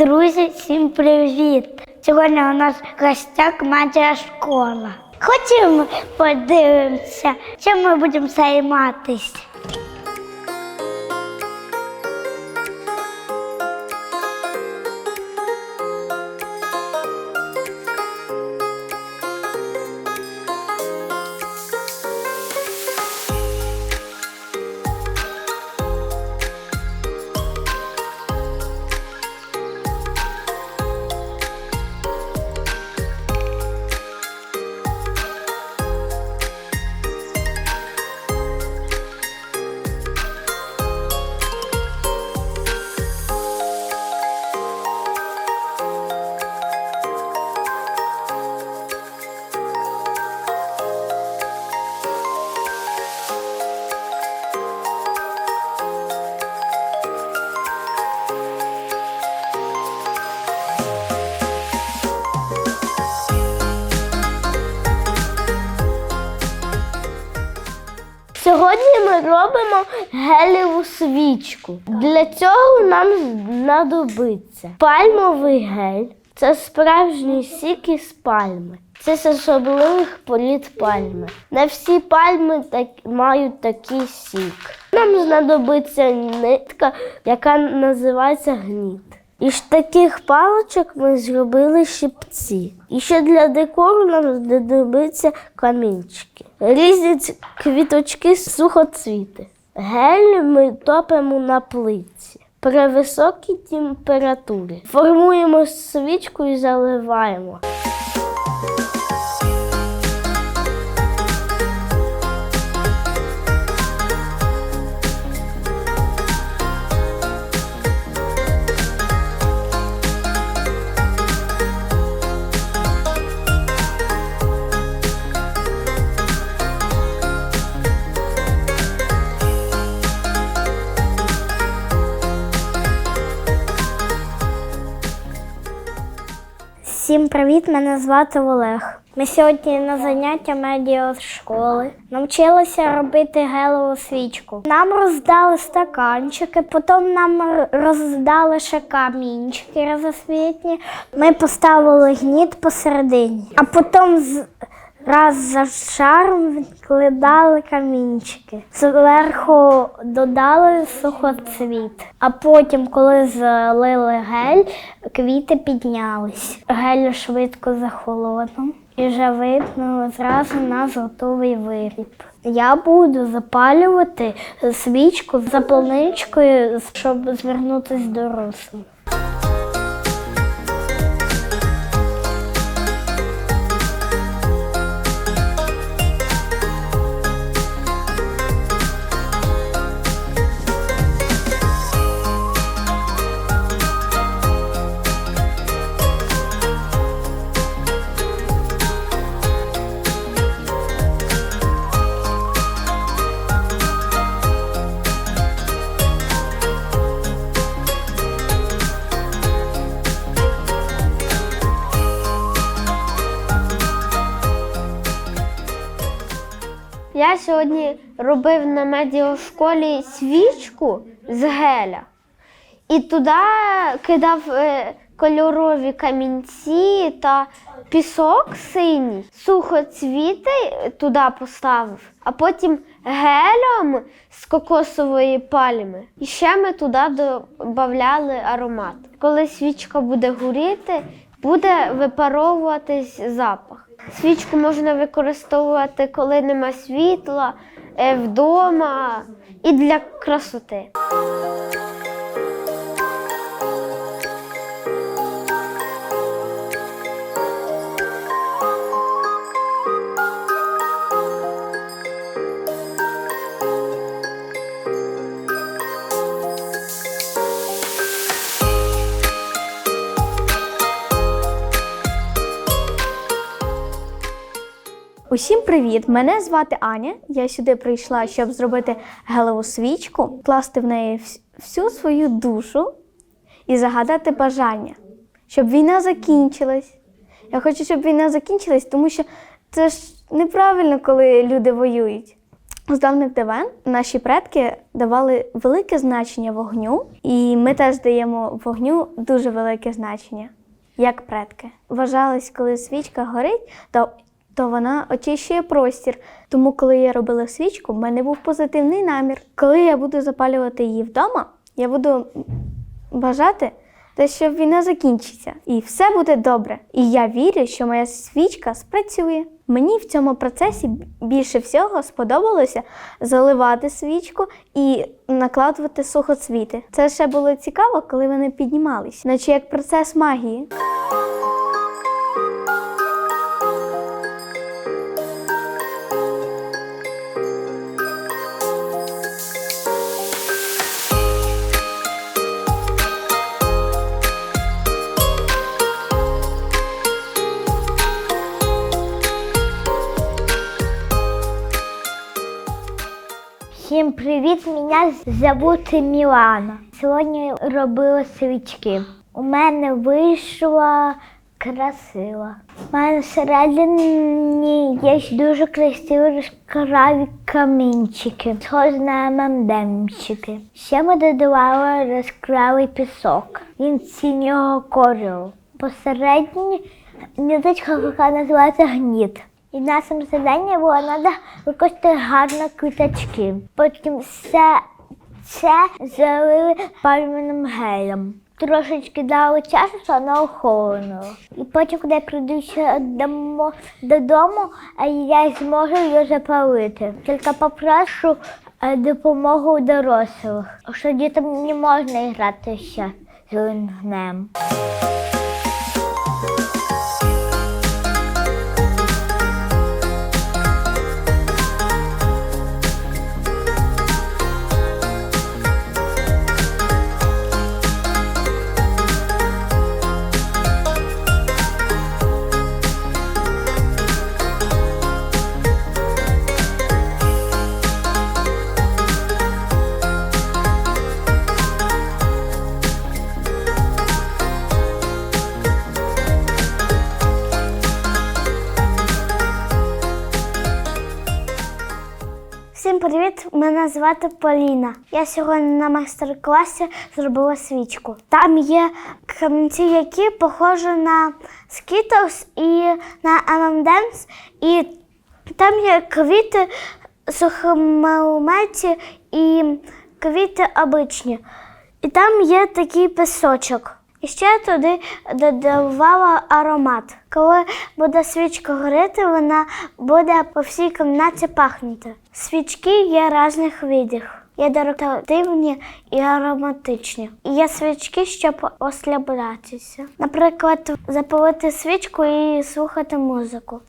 Друзі, всім привіт! Сьогодні у нас в гостях школа. Хочемо подивимося, чим ми будемо займатися. Робимо гелеву свічку. Для цього нам знадобиться пальмовий гель. Це справжній сік із пальми. Це з особливих політ пальми. Не всі пальми так, мають такий сік. Нам знадобиться нитка, яка називається гніт. Із таких паличок ми зробили щипці. І ще для декору нам знадобиться камінчики. Різні квіточки сухоцвіти. Гель ми топимо на плитці при високій температурі. Формуємо свічку і заливаємо. Всім привіт! Мене звати Олег. Ми сьогодні на заняття медіа школи навчилися робити гелову свічку. Нам роздали стаканчики, потім нам роздали ще камінчики розосвітні. Ми поставили гніт посередині, а потім з- раз за шаром відкладали камінчики. Зверху додали сухоцвіт. А потім, коли залили гель, квіти піднялись. Гель швидко захолонув. І вже видно зразу нас готовий виріб. Я буду запалювати свічку за полничкою, щоб звернутися до дорослим. Я сьогодні робив на медіашколі свічку з геля і туди кидав е, кольорові камінці та пісок синій, сухоцвіти туди поставив, а потім гелем з кокосової пальми. І ще ми туди додавали аромат. Коли свічка буде горіти, буде випаровуватись запах. Свічку можна використовувати, коли нема світла, е, вдома і для красоти. Усім привіт! Мене звати Аня. Я сюди прийшла, щоб зробити гелеву свічку, вкласти в неї всю свою душу і загадати бажання, щоб війна закінчилась. Я хочу, щоб війна закінчилась, тому що це ж неправильно, коли люди воюють. З давних давен наші предки давали велике значення вогню, і ми теж даємо вогню дуже велике значення, як предки. Вважалось, коли свічка горить, то, то вона очищує простір. Тому, коли я робила свічку, в мене був позитивний намір. Коли я буду запалювати її вдома, я буду бажати, те, що війна закінчиться, і все буде добре. І я вірю, що моя свічка спрацює. Мені в цьому процесі більше всього сподобалося заливати свічку і накладувати сухоцвіти. Це ще було цікаво, коли вони піднімались, наче як процес магії. Привіт! Мене зовут Мілана. Сьогодні робила свічки. У мене вийшло красиво. У мене всередині є дуже красиві яскраві камінчики, схожі на мемдемчики. Ще ми додавали яскравий пісок. Він синього кольору. Посередині ниточка, яка називається гніт. І нашим завданням було треба використати гарно квіточки. Потім все це залили пальмовим гелем. Трошечки дали часу, що воно охолонуло. І потім, коли я прийду ще додому, я зможу її запалити. Тільки попрошу е, допомогу дорослих, що дітям не можна грати ще з вогнем. Мене звати Поліна. Я сьогодні на майстер-класі зробила свічку. Там є камінці, які похожі на Skittles і на M&M's, і там є квіти сухомелметі і квіти обичні. І там є такий пісочок. І ще туди додавала аромат. Коли буде свічка горіти, вона буде по всій кімнаті пахнути. Свічки є різних видів. Є декоративні і ароматичні. І є свічки, щоб ослаблятися. Наприклад, запалити свічку і слухати музику.